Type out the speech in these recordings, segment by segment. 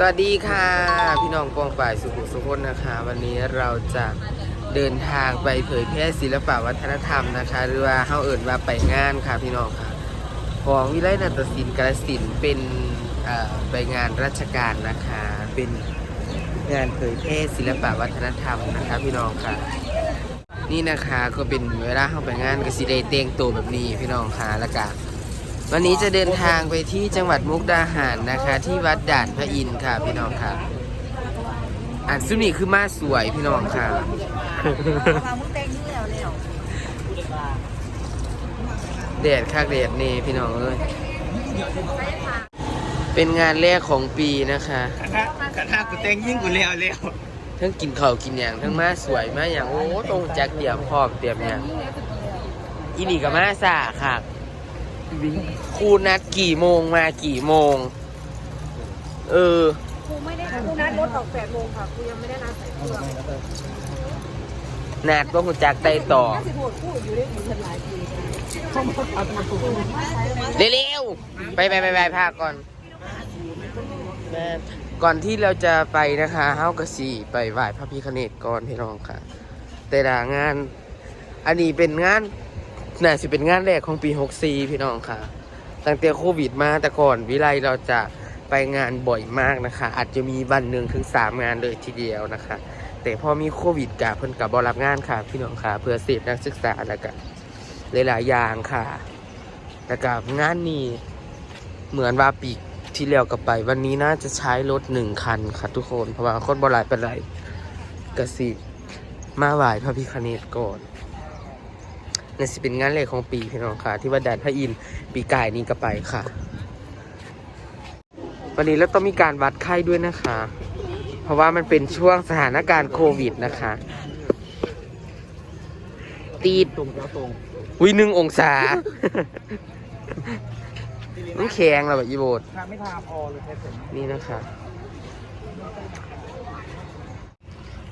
สวัสดีค่ะ พี่น้องกองฝ่ายสุขุสุขนนะคะ วันนี้เราจะเดินทางไปเผยแพร่ศิลปะวัฒนธรรมนะคะ หรือว่าเฮาเอิ่นว่าไปงานค่ะพี่น้องค่ะ ของวิไลนาฏศิลป์กาฬสินธุ์เป็นเอ่อไปงานราชการนะคะ เป็นงานเผยแพร่ศิลปะวัฒนธรรมนะคะพี่น้องค่ะ นี่นะคะก็เป็นเวลาเข้าไปงานก็สิได้แต่งตัวแบบนี้พี่น้องค่ะแล้วก็ วันนี้จะเดินทางไปที่จังหวัดมุกดาหารนะคะ ที่วัดด่านพระอินทร์ค่ะ พี่น้องค่ะอันซุนี่คือมาสวยพี่น้องค่ะมามุ้งเต้งนี่แล้วแล้วแดดคักแดดเน่พี่น้องเอ้ยเป็นงานแรกของปีนะคะกระทะกระทะกูเต็งยิ่งกูเลี้ยวเลี้ยวทั้งกินข้าวกินอย่างทั้งมาสวยมาอย่างโอ้ตรงจักเดียมพร้อมเตรียมอย่างอีนี่กับมาสาค่ะ ครูนัดกี่โมงมากี่โมง เออ ครูไม่ได้ครูนัดรถออกแปดโมงค่ะครูยังไม่ได้นัดใส่เครื่องนาดว่าคุณจักไตต่อสิบหกครูอยู่ได้ถึงหลายปีเร็วๆไปไปไปไปพาก่อนแม่ก่อนที่เราจะไปนะคะเฮากระสีไปไหว้พระพิฆเนศก่อนพี่น้องค่ะ แต่ละงาน อันนี้เป็นงาน น่าจะเป็นงานแรกของปี 64 พี่น้องค่ะตั้งแต่โควิดมาแต่ก่อนวิไลเราจะไปงานบ่อยมากนะคะ อาจจะมีวันหนึ่งถึง3งานเลยทีเดียวนะคะ แต่พอมีโควิดกะเพิ่นกับบรับงานค่ะ พี่น้องค่ะ เพื่อเสพนักศึกษาแล้วก็หลายๆอย่างค่ะแล้วก็งานนี้เหมือนว่าปีที่แล้วกับไป วันนี้น่าจะใช้รถหนึ่งคันค่ะทุกคนเพราะว่าคนบ่หลายเป็นไรกสิมาไหวพระพิฆเนศก่อน นี่สิเป็นงานแรกของปีพี่น้องค่ะ ที่วัดด่านพระอินทร์ปีกายนี้ก็ไปค่ะ วันนี้เราต้องมีการวัดไข้ด้วยนะคะ เพราะว่ามันเป็นช่วงสถานการณ์โควิดนะคะ ตีดตรงแล้วตรงวิหนึ่งองศามันแข็งแล้วแบบอีโบดทาไม่ทาพอเลยแค่ผมนี่นะคะ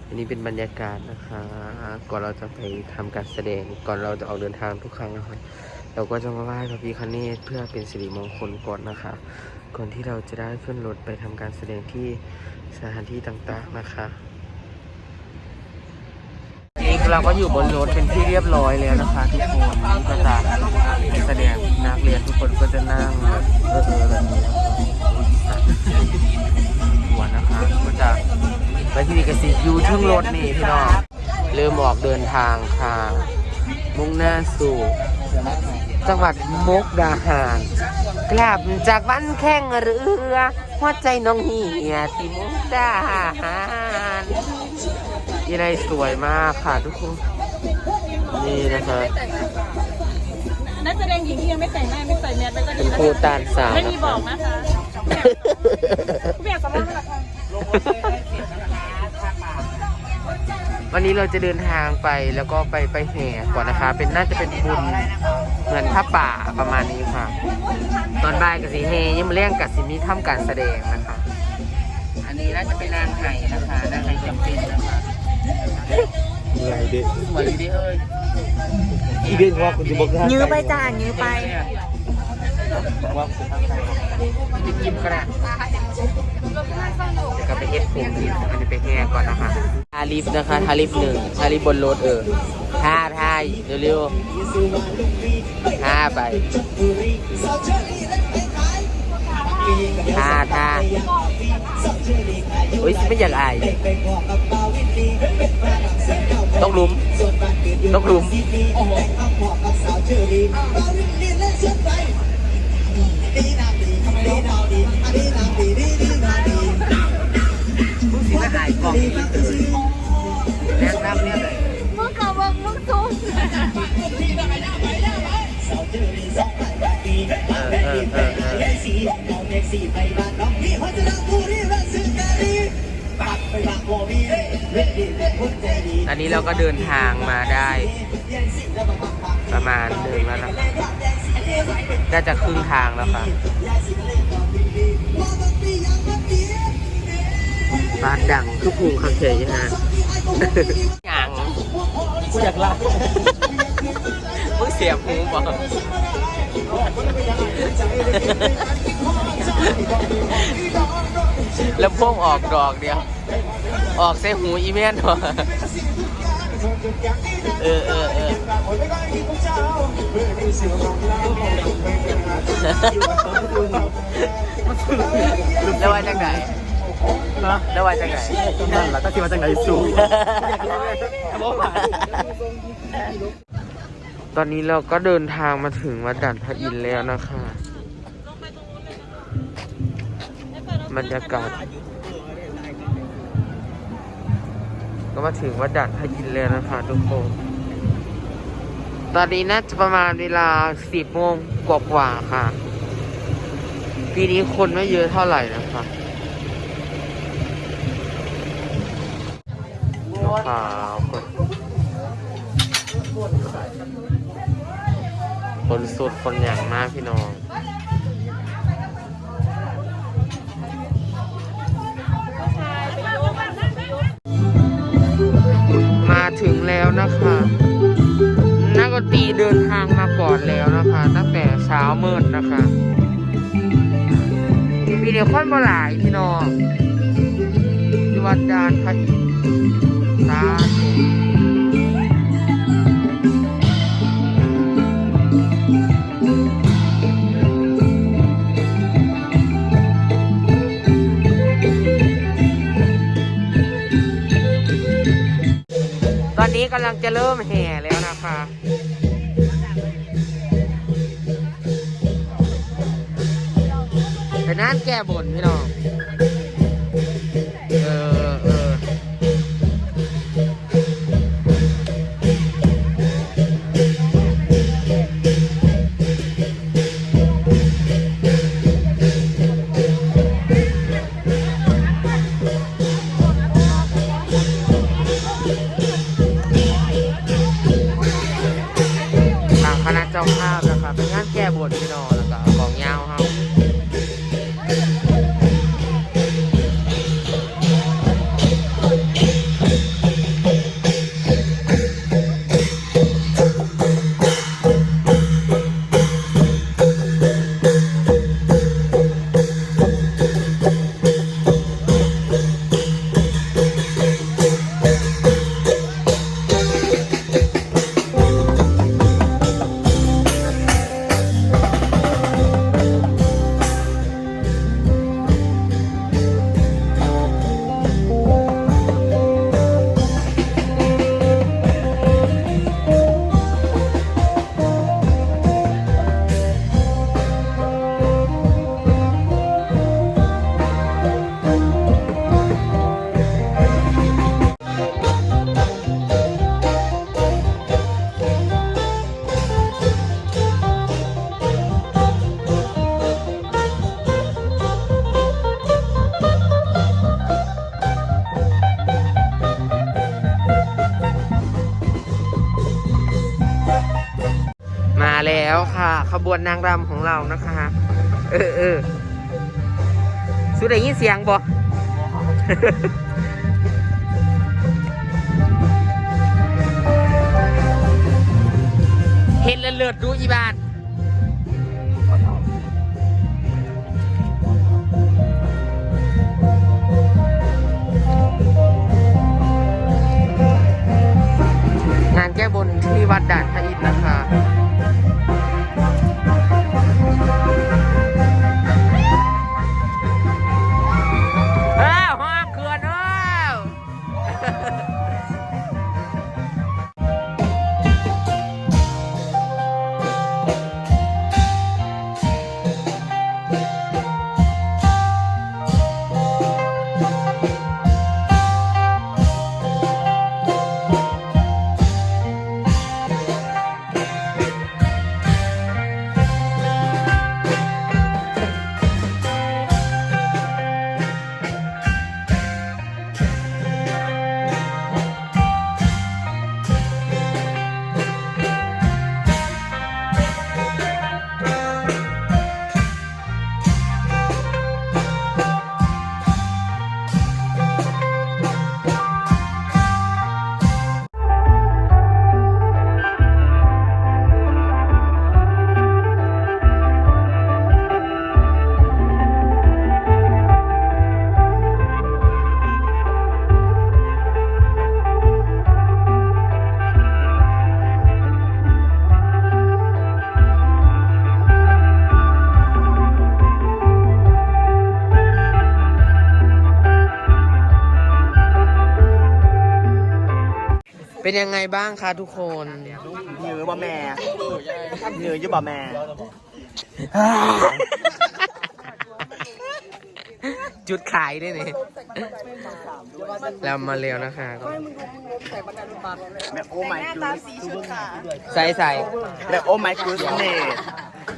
อันนี้เป็นบรรยากาศนะคะ ก่อนเราจะไปทำการแสดง ก่อนเราจะออกเดินทางทุกครั้งนะคะเราก็จะมาไหว้พระพิฆเนศเพื่อเป็นสิริมงคลก่อนนะคะ ก่อนที่เราจะได้ขึ้นรถไปทำการแสดงที่สถานที่ต่างๆนะคะเราก็อยู่บนรถเป็นที่เรียบร้อยแล้วนะคะ ทุกคนนี่ก็จะแสดงนักเรียนทุกคนก็จะนั่งเออแบบนี้ อยู่ทึ่งรถนี่พี่น้องเริ่มออกเดินทางค่ะ มุ่งหน้าสู่ จังหวัดมุกดาหารกลับจากบ้านแข้งเรือหัวใจน้องเหียที่มุกดาหารยี่ไรสวยมากค่ะทุกคน นี่นะคะนักแสดงหญิงที่ยังไม่แต่งหน้าไม่ใส่แมสไปก็เป็ดีนนะครูตาลสาวไม่นะมีบอคะกนะคะ เบียร์สมองหลักค่ะ วันนี้เราจะเดินทางไปแล้วก็ไปไปแห่ก่อนนะคะ เป็นน่าจะเป็นบุญเหมือนผ้าป่าประมาณนี้ค่ะ ตอนบ่ายกับสีเฮยังมาเลี้ยงกับสิมีทำการแสดงนะคะ อันนี้น่าจะเป็นนางไห่นะคะนางไห่จำเป็นนะคะไงเด็กสวยดีเอ้ยอีเวนต์ว่าคุณจะบอกยื้อไปจ้ายื้อไปว่าจะยิ้มก็ได้ เดี๋ยวก็ไปเอฟผมอีกอันนี้ไปแห่ก่อนนะคะทาลิฟนะคะทาลิฟหนึ่งทาลิฟบนรถเออท่าท่าเร็วๆท่าไปท่าท่าโอ้ยไม่อยากอายต้องลุมต้องลุมผู้ แนะนำเนี่ยเลยมึงกับมึงมึงซูมอันนี้เราก็เดินทางมาได้ ประมาณหนึ่งแล้วนะครับน่าจะครึ่งทางแล้วค่ะ บ้านดังทุกภูมิคำเฉยนะยังกูอยากลามึงเสียบหูบอกแล้วพวงออกดอกเดียว ออกใส่หูอีเมนวะเออเออเออแล้วว่าจังไหน นะแล้วว่าจังไหนนั่นแหละก็คิดว่าจังไหนสูงตอนนี้เราก็เดินทางมาถึงวัดด่านพระอินทร์แล้วนะคะ บรรยากาศ ก็มาถึงวัดด่านพระอินทร์แล้วนะคะทุกคน ตอนนี้น่าจะประมาณเวลาสิบโมงกว่าๆค่ะ ปีนี้คนไม่เยอะเท่าไหร่นะคะ ขาวคนคนสุดคนอย่างมากพี่น้องมาถึงแล้วนะคะนักดนตรีเดินทางมาก่อนแล้วนะคะ ตั้งแต่เช้ามืดนะคะมีเดียวค่อนมาหลายพี่น้องที่วัดดานพระอินทร์ สาธุตอนนี้กำลังจะเริ่มแห่แล้วนะคะเป็นน้านแก้บนพี่น้อง แล้วค่ะ ขบวนนางรำของเรานะคะ เออเออสุดได้ยินเสียงบ่เห็นแล้วเลิศดูอีบานงานแก้บนที่วัดด่านพระอินทร์นะคะ เป็นยังไงบ้างคะทุกคนเหนือบ่แม่เหนืออยู่บ่แม่จุดขายด้วยนี่เรามาเร็วนะคะก็แบบโอ้ไม่กูใส่ใส่แบบโอ้ไม่กูเน่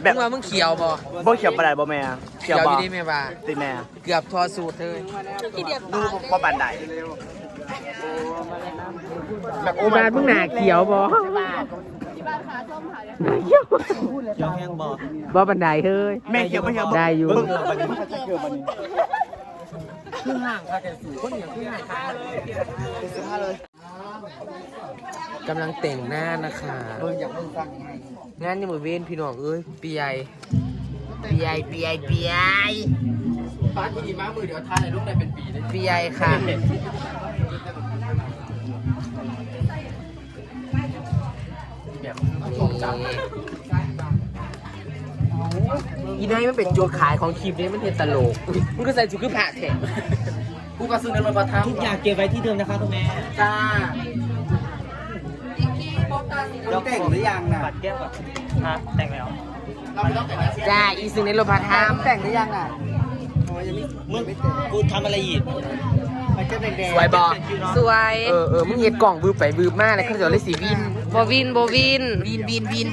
แบมึบงว่ามึงเขียวบ่บ่เขียวปานใดบ่แม่เขียวอยู่ดีแม่บ่าติแม่ เกือบทอสูตรเลยดูบ่ปานใด แบบโอ้โอ้ไม่บาดมึงหนาเขียวบ่เขียวแห้งบ่บ่บันไดเฮ้ยแม่เขียวบ่เขียวบ่ได้อยู่เบิ่างบัดนี้มันจะเขียวบัดนี้กำลังแต่งหน้านะคะงากเบิ่งฟังยังไงงานนี่มือเว้นพี่น้องเอ้ยปีใหญ่ปีใหญ่ปีใหญ่ปีใหญ่ฟ้าที่ดีมากมือเดี๋ยวทานในรูปได้เป็นปีเลยปีใหญ่ค่ะ อีนายมันเป็นโจทย์ขายของคลิปนี้มันเห็นตลก มันก็ใส่ชุดคือผ่าแถมกูก็ซื้อในรถมาทำทุกอย่างเก็บไว้ที่เดิมนะคะคุณแม่จ้าเราแต่งหรือยังน่ะปัดแก้มก่อนฮะแต่งแล้วเราไม่ต้องแต่งแล้วจ้าอีซึ่งในโลพาทามแต่งหรือยังอะโอ้ยยังไม่มึงกูทำอะไรอีกมันจะแดงๆ สวยบอสวย เออเออมึงเห็ดกล่องบืบไปบืบมาแล้วเขาจะเลยสีวินบวินบวิน วินวินวิน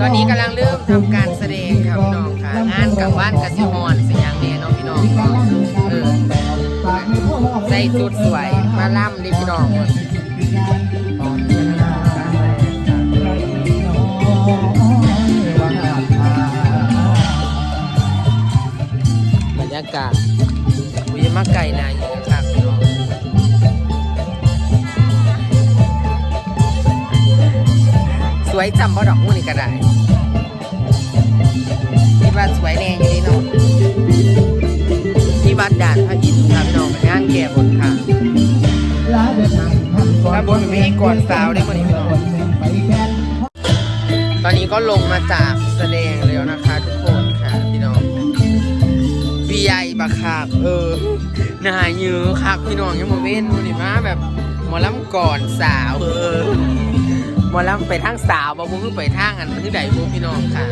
ตอนนี้กำลังเริ่มทำการแสดงครับพี่น้องค่ะ งานกลางวันกับสิฮอนสยางเนี่ยเนาะพี่น้องเออใส่สุดสวยมาล่ำดิพี่น้องบรรยากาศอุ้ย มาไก่นาอยู่ครับพี่น้องสวยจำบ่ดอกมูนี่ก็ได้คิดว่านสวยแน่อยู่นี่เนาะที่วัดด่านพระอินทร์ครับพี่น้องเป็นงานแก่บนค่ะถ้าบนเป็นพิธีกรสาวได้หมดพี่น้องตอนนี้ก็ลงมาจากแสดงาก เออหน้าเยือคักพี่น้องยังมาเว้นมูนี่มาแบบหมอลำก่อนสาว เออหมอลำไปทางสาวบ่มึงไปทางอันคือใดพวกพี่น้องค่ะ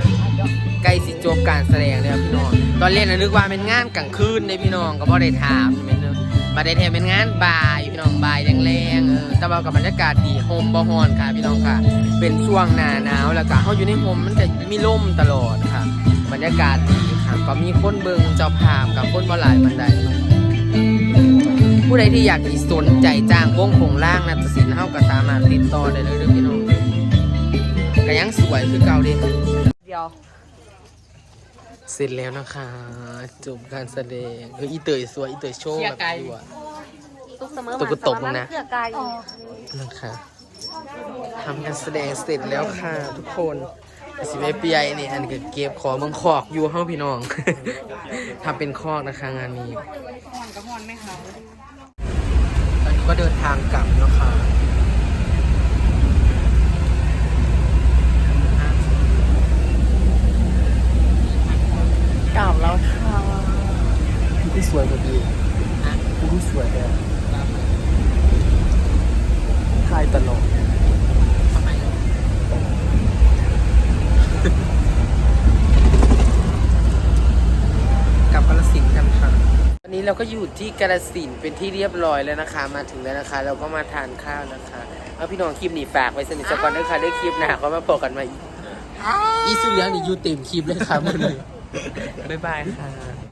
ใกล้สิจบการแสดงแล้วพี่น้อง ตอนเล่นน่ะนึกว่าเป็นงานกลางคืนในพี่น้องก็บ่ได้ถามแม่นเด้อมาได้แทนเป็นงานบ่ายพี่น้องบ่ายแรงๆเออแต่ว่ากับบรรยากาศดีโฮมบ่ฮ้อนค่ะพี่น้องค่ะ เป็นช่วงหน้าหนาวแล้วก็เฮาอยู่ในโฮมมันจะมีลมตลอดค่ะ บรรยากาศดี ค่ะก็มีคนเบิ่งเจ้าภาพกับคนบ่หลายปานใดผู้ใดที่อยากสิสนใจจ้างวงผงล่างนะตัดสินเฮาก็สามารถติดต่อได้เลยเด้อพี่น้องก็ยังสวยคือเก่าเดิเดียวเสร็จแล้วนะคะจบการแสดงเอออีเตยสวยอีเตยโชว์แบบสวยตุกเสมอตุกกระตกนะเสื้อไก่นะคะทำการแสดงเสร็จแล้วค่ะทุกคน สิไปเปียยนี่อันนี้ก็เก็บของมึงคอกอยู่เฮาพี่น้อง ทำเป็นคอกนะคะงานนี้ฮอนกับฮอนไหมคะตอนนี้ก็เดินทางกลับแล้วค่ะเก่าแล้วค่ะพี่สวยกว่าดีพี่สวยเลยทายตลก ทำไมกลับกาลสินธุ์กันค่ะวั นนี้เราก็อยู่ที่กาลสินธุ์เป็นที่เรียบร้อยแล้วนะคะ มาถึงแล้วนะคะ เราก็มาทานข้าวนะคะ เอาพี่น้องคลิปนี้ฝากไว้สนิทสักก่อนด้วยค่ะได้คลิปหน้าก็มาบอกกันใหมาอีกอีสุดเลี้ยงนี่อยู่เต็มคลิปเลยค่ะมือเลยบ๊ายบายค่ะ